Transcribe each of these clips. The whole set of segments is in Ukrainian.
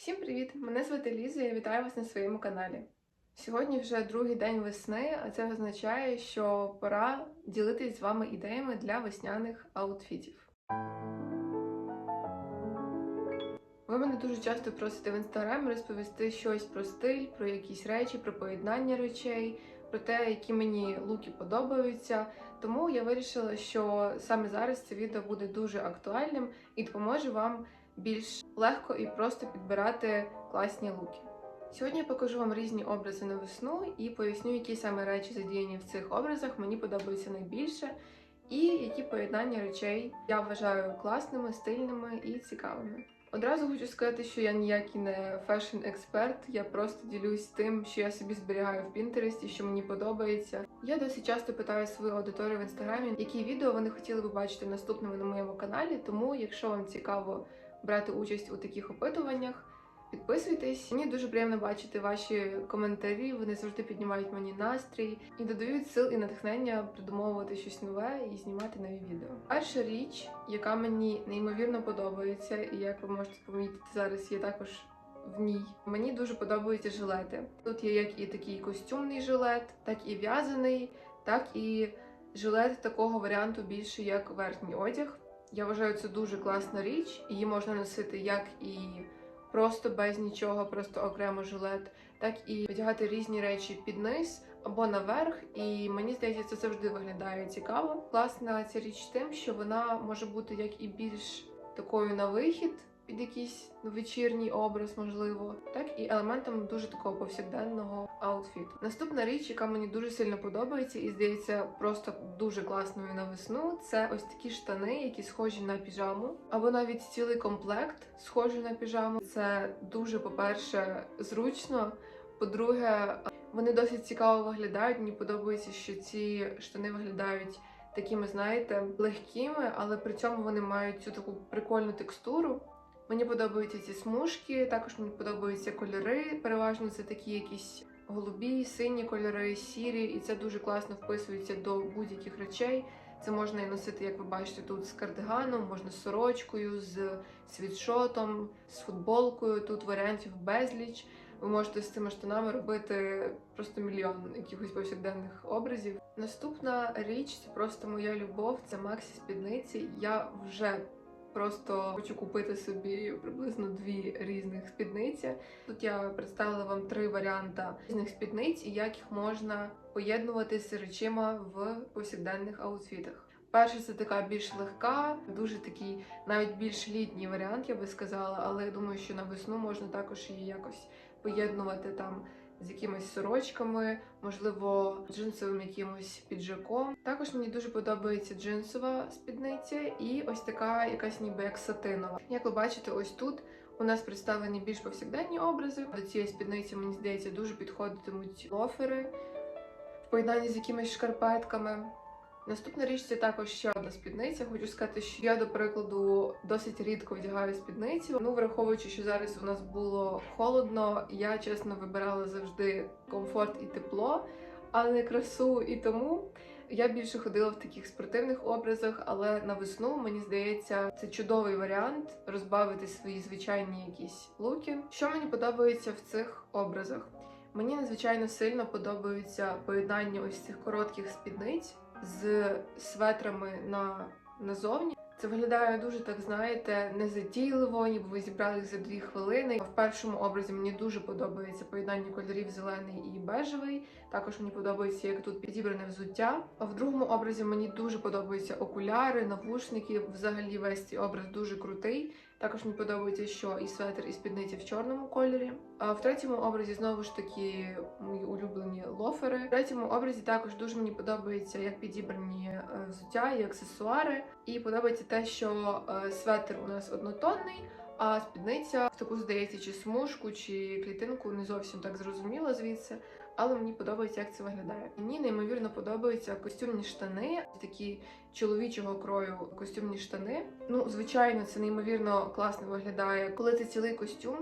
Всім привіт! Мене звати Ліза і я вітаю вас на своєму каналі. Сьогодні вже другий день весни, а це означає, що пора ділитись з вами ідеями для весняних аутфітів. Ви мене дуже часто просите в інстаграмі розповісти щось про стиль, про якісь речі, про поєднання речей, про те, які мені луки подобаються. Тому я вирішила, що саме зараз це відео буде дуже актуальним і допоможе вам більш легко і просто підбирати класні луки. Сьогодні я покажу вам різні образи на весну і поясню, які саме речі задіяні в цих образах мені подобаються найбільше, і які поєднання речей я вважаю класними, стильними і цікавими. Одразу хочу сказати, що я ніякий не фешн-експерт, я просто ділюсь тим, що я собі зберігаю в Пінтересті, що мені подобається. Я досить часто питаю свою аудиторію в інстаграмі, які відео вони хотіли би бачити наступними на моєму каналі. Тому, якщо вам цікаво брати участь у таких опитуваннях, підписуйтесь. Мені дуже приємно бачити ваші коментарі. Вони завжди піднімають мені настрій і додають сил і натхнення придумовувати щось нове і знімати нові відео. Перша річ, яка мені неймовірно подобається, і як ви можете помітити зараз, є також. В ній мені дуже подобаються жилети. Тут є як і такий костюмний жилет, так і в'язаний, так і жилет такого варіанту більше як верхній одяг. Я вважаю, це дуже класна річ. Її можна носити як і просто без нічого, просто окремо жилет, так і одягати різні речі під низ або наверх. І мені здається, це завжди виглядає цікаво. Класна ця річ тим, що вона може бути як і більш такою на вихід. Під якийсь вечірній образ, можливо, так і елементом дуже такого повсякденного аутфіту. Наступна річ, яка мені дуже сильно подобається, і здається, просто дуже класною на весну, це ось такі штани, які схожі на піжаму, або навіть цілий комплект схожий на піжаму. Це дуже, по-перше, зручно. По-друге, вони досить цікаво виглядають. Мені подобається, що ці штани виглядають такими, знаєте, легкими, але при цьому вони мають цю таку прикольну текстуру. Мені подобаються ці смужки, також мені подобаються кольори. Переважно це такі якісь голубі, сині кольори, сірі, і це дуже класно вписується до будь-яких речей. Це можна і носити, як ви бачите, тут з кардиганом, можна з сорочкою, з світшотом, з футболкою. Тут варіантів безліч. Ви можете з цими штанами робити просто мільйон якихось повсякденних образів. Наступна річ це просто моя любов. Це Максі спідниці. Я вже Просто хочу купити собі приблизно дві різних спідниці. Тут я представила вам три варіанти різних спідниць і як їх можна поєднувати з речима в повсякденних аутфітах. Перша це така більш легка, дуже такий, навіть більш літній варіант, я би сказала, але я думаю, що на весну можна також її якось поєднувати там з якимись сорочками, можливо, джинсовим якимось піджаком. Також мені дуже подобається джинсова спідниця і ось така якась ніби як сатинова. Як ви бачите, ось тут. У нас представлені більш повсякденні образи. До цієї спідниці, мені здається, дуже підходитимуть лофери в поєднанні з якимись шкарпетками. Наступна річ це також ще одна спідниця. Хочу сказати, що я, до прикладу, досить рідко вдягаю спідницю. Ну, враховуючи, що зараз у нас було холодно, я чесно вибирала завжди комфорт і тепло, а не красу. І тому я більше ходила в таких спортивних образах, але на весну мені здається, це чудовий варіант розбавити свої звичайні якісь луки. Що мені подобається в цих образах? Мені надзвичайно сильно подобаються поєднання ось цих коротких спідниць з светрами на назовні. Це виглядає дуже так, знаєте, незатійливо, ніби ви зібрали за дві хвилини. В першому образі мені дуже подобається поєднання кольорів зелений і бежевий. Також мені подобається, як тут підібране взуття. А в другому образі мені дуже подобаються окуляри, навушники. Взагалі весь цей образ дуже крутий. Також мені подобається, що і светр, і спідниці в чорному кольорі. А в третьому образі знову ж таки мої улюблені лофери. В третьому образі також дуже мені подобається, як підібрані е, взуття і аксесуари. І подобається те, що е, светр у нас однотонний. А спідниця в таку здається, чи смужку, чи клітинку не зовсім так зрозуміла звідси, але мені подобається, як це виглядає. Мені неймовірно подобаються костюмні штани, такі чоловічого крою костюмні штани. Ну, звичайно, це неймовірно класно виглядає, коли це цілий костюм.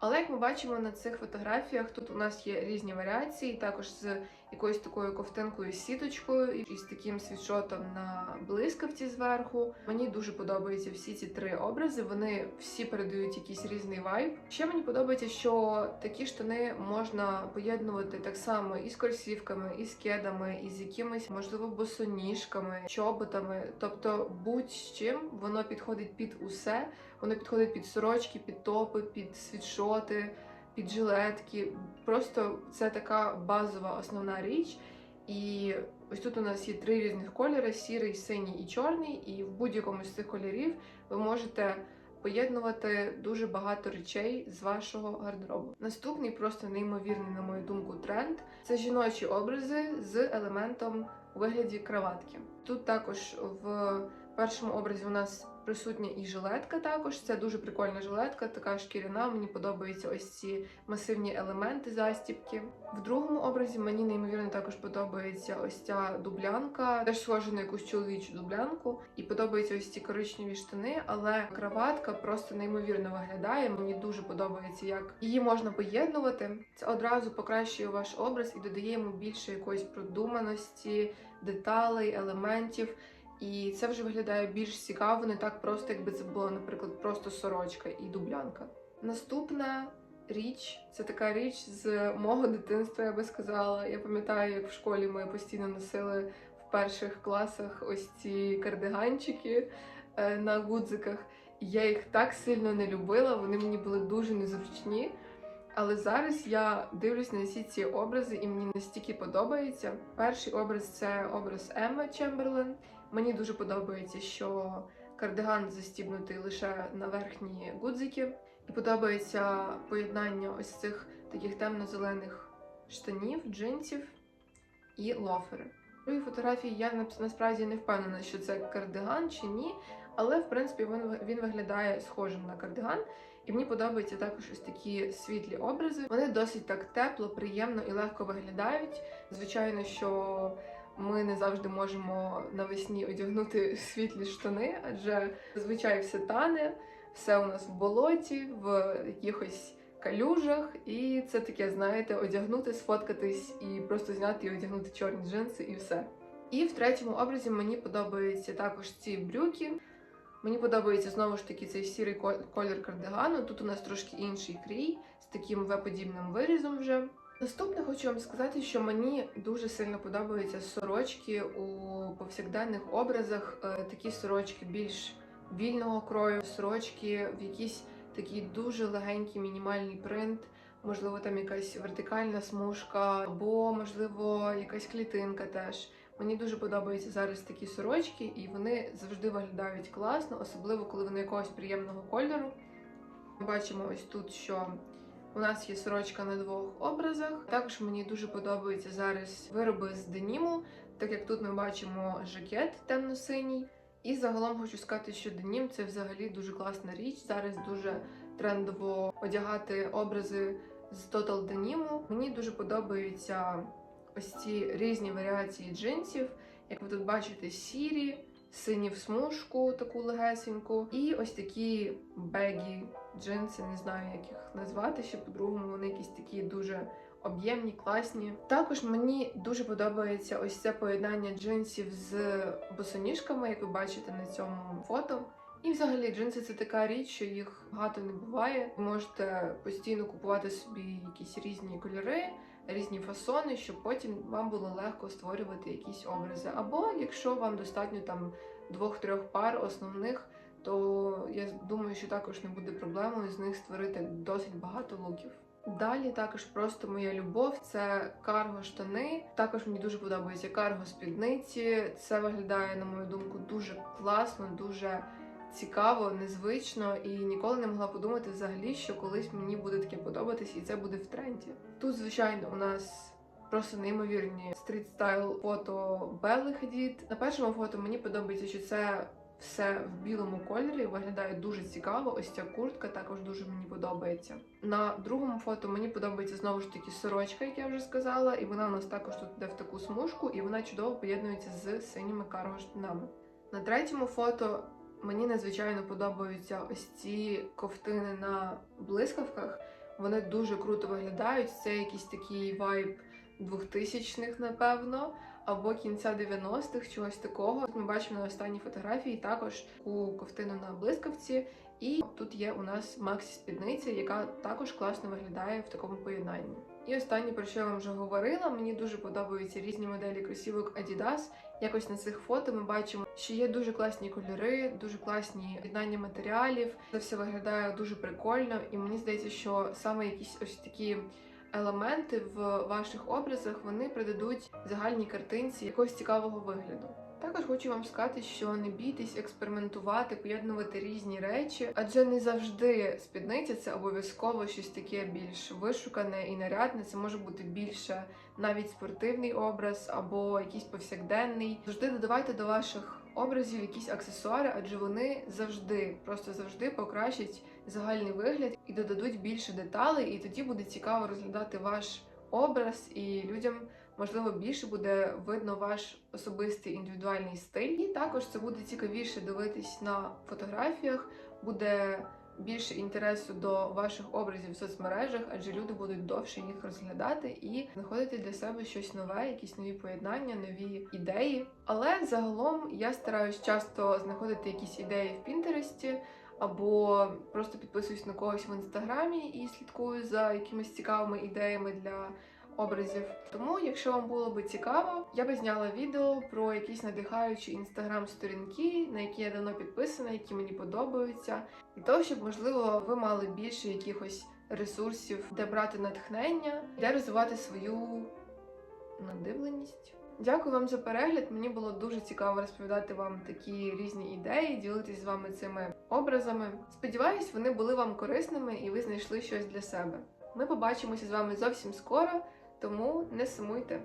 Але як ми бачимо на цих фотографіях, тут у нас є різні варіації, також з якоюсь такою ковтинкою сіточкою і з таким світшотом на блискавці зверху. Мені дуже подобаються всі ці три образи. Вони всі передають якийсь різний вайб. Ще мені подобається, що такі штани можна поєднувати так само і з кросівками, і з кедами, і з якимись, можливо, босоніжками, чоботами. Тобто, будь-з чим воно підходить під усе. Воно підходить під сорочки, під топи, під світшоти, під жилетки. Просто це така базова основна річ. І ось тут у нас є три різних кольори: сірий, синій і чорний. І в будь-якому з цих кольорів ви можете поєднувати дуже багато речей з вашого гардеробу. Наступний просто неймовірний, на мою думку, тренд це жіночі образи з елементом у вигляді краватки. Тут також в першому образі у нас присутня і жилетка. Також це дуже прикольна жилетка, така шкіряна. Мені подобаються ось ці масивні елементи застібки. В другому образі мені неймовірно також подобається ось ця дублянка, теж схожа на якусь чоловічу дублянку. І подобаються ось ці коричневі штани, але краватка просто неймовірно виглядає. Мені дуже подобається, як її можна поєднувати. Це одразу покращує ваш образ і додає йому більше якоїсь продуманості, деталей, елементів. І це вже виглядає більш цікаво, не так просто, якби це було, наприклад, просто сорочка і дублянка. Наступна річ це така річ з мого дитинства, я би сказала. Я пам'ятаю, як в школі ми постійно носили в перших класах ось ці кардиганчики е, на гудзиках. Я їх так сильно не любила, вони мені були дуже незручні. Але зараз я дивлюсь на всі ці образи, і мені настільки подобається. Перший образ це образ Емми Чемберлен. Мені дуже подобається, що кардиган застібнутий лише на верхні гудзики. І подобається поєднання ось цих таких темно-зелених штанів, джинсів і лофери. В другій фотографії я насправді не впевнена, що це кардиган чи ні, але в принципі він, він виглядає схожим на кардиган. І мені подобаються також ось такі світлі образи. Вони досить так тепло, приємно і легко виглядають. Звичайно, що ми не завжди можемо навесні одягнути світлі штани, адже зазвичай все тане, все у нас в болоті, в якихось калюжах, і це таке, знаєте, одягнути, сфоткатись і просто зняти і одягнути чорні джинси, і все. І в третьому образі мені подобаються також ці брюки. Мені подобається знову ж таки цей сірий ко- колір кардигану. Тут у нас трошки інший крій з таким В-подібним вирізом вже. Наступне хочу вам сказати, що мені дуже сильно подобаються сорочки у повсякденних образах. Е, Такі сорочки більш вільного крою, сорочки в якийсь такий дуже легенький мінімальний принт. Можливо, там якась вертикальна смужка, або можливо якась клітинка теж. Мені дуже подобаються зараз такі сорочки, і вони завжди виглядають класно, особливо коли вони якогось приємного кольору. Ми бачимо ось тут, що у нас є сорочка на двох образах. Також мені дуже подобаються зараз вироби з деніму, так як тут ми бачимо жакет темно-синій. І загалом хочу сказати, що денім це взагалі дуже класна річ. Зараз дуже трендово одягати образи з Total деніму. Мені дуже подобаються ось ці різні варіації джинсів. Як ви тут бачите, сірі, сині в смужку, таку легесеньку, і ось такі бегі джинси, не знаю, як їх назвати ще по-другому. Вони якісь такі дуже об'ємні, класні. Також мені дуже подобається ось це поєднання джинсів з босоніжками, як ви бачите на цьому фото. І взагалі джинси це така річ, що їх багато не буває. Ви можете постійно купувати собі якісь різні кольори, різні фасони, щоб потім вам було легко створювати якісь образи. Або якщо вам достатньо там двох-трьох пар основних, то я думаю, що також не буде проблемою з них створити досить багато луків. Далі також просто моя любов це карго штани. Також мені дуже подобаються карго спідниці. Це виглядає, на мою думку, дуже класно, дуже цікаво, незвично і ніколи не могла подумати взагалі, що колись мені буде таке подобатись, і це буде в тренді. Тут, звичайно, у нас просто неймовірні стріт-стайл фото Белли Хедід. На першому фото мені подобається, що це все в білому кольорі виглядає дуже цікаво. Ось ця куртка також дуже мені подобається. На другому фото мені подобається знову ж таки сорочка, як я вже сказала, і вона у нас також тут йде в таку смужку, і вона чудово поєднується з синіми карго штанами. На третьому фото мені надзвичайно подобаються ось ці ковтини на блискавках. Вони дуже круто виглядають. Це якийсь такий вайб 2000-х, напевно, або кінця 90-х, чогось такого. Ми бачимо на останній фотографії також таку ковтину на блискавці. І тут є у нас Максі спідниця, яка також класно виглядає в такому поєднанні. І останнє, про що я вам вже говорила, мені дуже подобаються різні моделі кросівок Adidas. Якось на цих фото ми бачимо, що є дуже класні кольори, дуже класні віднання матеріалів. Це все виглядає дуже прикольно, і мені здається, що саме якісь ось такі елементи в ваших образах вони придадуть загальній картинці якогось цікавого вигляду. Також хочу вам сказати, що не бійтесь експериментувати, поєднувати різні речі, адже не завжди спідниця це обов'язково щось таке більш вишукане і нарядне. Це може бути більше навіть спортивний образ або якийсь повсякденний. Завжди додавайте до ваших образів якісь аксесуари, адже вони завжди, просто завжди покращать загальний вигляд і додадуть більше деталей, і тоді буде цікаво розглядати ваш образ і людям можливо, більше буде видно ваш особистий індивідуальний стиль. І також це буде цікавіше дивитись на фотографіях, буде більше інтересу до ваших образів в соцмережах, адже люди будуть довше їх розглядати і знаходити для себе щось нове, якісь нові поєднання, нові ідеї. Але загалом я стараюсь часто знаходити якісь ідеї в Пінтересті. Або просто підписуюсь на когось в інстаграмі і слідкую за якимись цікавими ідеями для образів. Тому, якщо вам було би цікаво, я би зняла відео про якісь надихаючі інстаграм-сторінки, на які я давно підписана, які мені подобаються, і того, щоб можливо ви мали більше якихось ресурсів, де брати натхнення, де розвивати свою надивленість. Дякую вам за перегляд. Мені було дуже цікаво розповідати вам такі різні ідеї, ділитись з вами цими образами. Сподіваюсь, вони були вам корисними і ви знайшли щось для себе. Ми побачимося з вами зовсім скоро, тому не сумуйте.